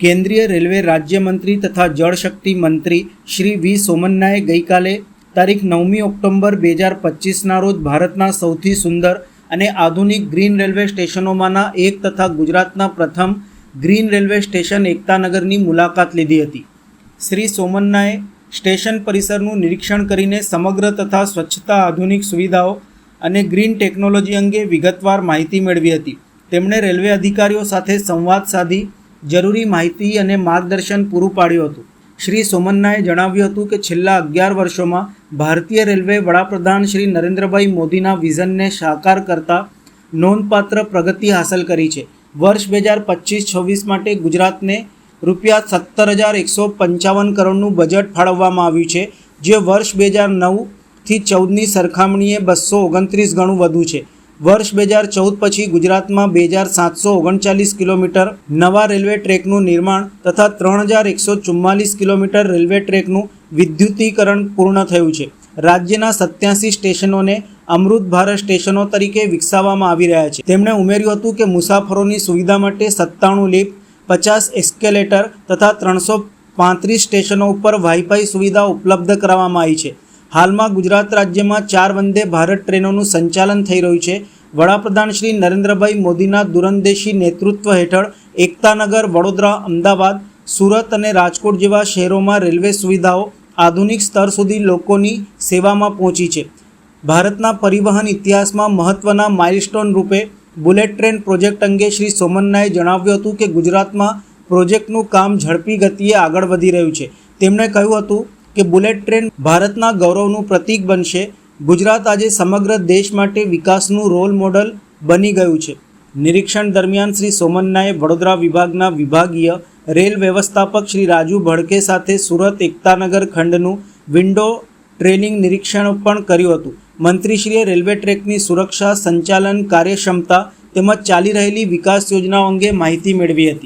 કેન્દ્રીય રેલવે રાજ્યમંત્રી તથા જળશક્તિ મંત્રી શ્રી વી સોમન્નાએ ગઈકાલે તારીખ નવમી ઓક્ટોબર બે હજાર પચીસના રોજ ભારતના સૌથી સુંદર અને આધુનિક ગ્રીન રેલવે સ્ટેશનોમાંના એક તથા ગુજરાતના પ્રથમ ગ્રીન રેલવે સ્ટેશન એકતાનગરની મુલાકાત લીધી હતી. શ્રી સોમન્નાએ સ્ટેશન પરિસરનું નિરીક્ષણ કરીને સમગ્ર તથા સ્વચ્છતા આધુનિક સુવિધાઓ અને ગ્રીન ટેકનોલોજી અંગે વિગતવાર માહિતી મેળવી હતી. તેમણે રેલવે અધિકારીઓ સાથે સંવાદ સાધી જરૂરી માહિતી અને માર્ગદર્શન પૂરું પાડ્યું હતું. શ્રી સોમન્નાએ જણાવ્યું હતું કે છેલ્લા અગિયાર વર્ષોમાં ભારતીય રેલવે વડાપ્રધાન શ્રી નરેન્દ્રભાઈ મોદીના વિઝનને સાકાર કરતા નોંધપાત્ર પ્રગતિ હાંસલ કરી છે. વર્ષ બે હજાર પચીસ છવ્વીસ માટે ગુજરાતને રૂપિયા સત્તર હજાર એકસો પંચાવન કરોડનું બજેટ ફાળવવામાં આવ્યું છે, જે વર્ષ બે હજાર નવથી ચૌદની સરખામણીએ બસો ઓગણત્રીસ ગણું વધુ છે. વર્ષ બે હજાર ચૌદ પછી ગુજરાતમાં બે હજાર સાતસો ઓગણચાલીસ કિલોમીટર નવા રેલવે ટ્રેકનું નિર્માણ તથા ત્રણ હજાર એકસો ચુમ્માલીસ કિલોમીટર રેલવે ટ્રેકનું વિદ્યુતીકરણ પૂર્ણ થયું છે. રાજ્યના સત્યાસી સ્ટેશનોને અમૃત ભારત સ્ટેશનો તરીકે વિકસાવવામાં આવી રહ્યા છે. તેમણે ઉમેર્યું હતું કે મુસાફરોની સુવિધા માટે સત્તાણું લિફ્ટ પચાસ એસ્કેલેટર તથા ત્રણસો પાંત્રીસ સ્ટેશનો ઉપર વાઈફાઈ સુવિધા ઉપલબ્ધ કરાવવામાં આવી છે. હાલમાં ગુજરાત રાજ્યમાં ચાર વંદે ભારત ટ્રેનોનું સંચાલન થઈ રહ્યું છે. વડાપ્રધાન શ્રી નરેન્દ્રભાઈ મોદીના દૂરંદેશી નેતૃત્વ હેઠળ એકતાનગર, વડોદરા, અમદાવાદ, સુરત અને રાજકોટ જેવા શહેરોમાં રેલવે સુવિધાઓ આધુનિક સ્તર સુધી લોકોની સેવામાં પહોંચી છે. ભારતના પરિવહન ઇતિહાસમાં મહત્ત્વના માઇલસ્ટોન રૂપે બુલેટ ટ્રેન પ્રોજેક્ટ અંગે શ્રી સોમન્નાએ જણાવ્યું હતું કે ગુજરાતમાં પ્રોજેક્ટનું કામ ઝડપી ગતિએ આગળ વધી રહ્યું છે. તેમણે કહ્યું હતું કે બુલેટ ટ્રેન ભારતના ગૌરવનું પ્રતીક બનશે. ગુજરાત આજે સમગ્ર દેશ માટે વિકાસનું રોલ મોડલ બની ગયું છે. નિરીક્ષણ દરમિયાન શ્રી સોમન્નાએ વડોદરા વિભાગના વિભાગીય રેલ વ્યવસ્થાપક શ્રી રાજુ ભડકે સાથે સુરત એકતાનગર ખંડનું વિન્ડો ટ્રેનિંગ નિરીક્ષણ પણ કર્યું હતું. મંત્રીશ્રીએ રેલવે ટ્રેકની સુરક્ષા સંચાલન કાર્યક્ષમતા તેમજ ચાલી રહેલી વિકાસ યોજનાઓ અંગે માહિતી મેળવી હતી.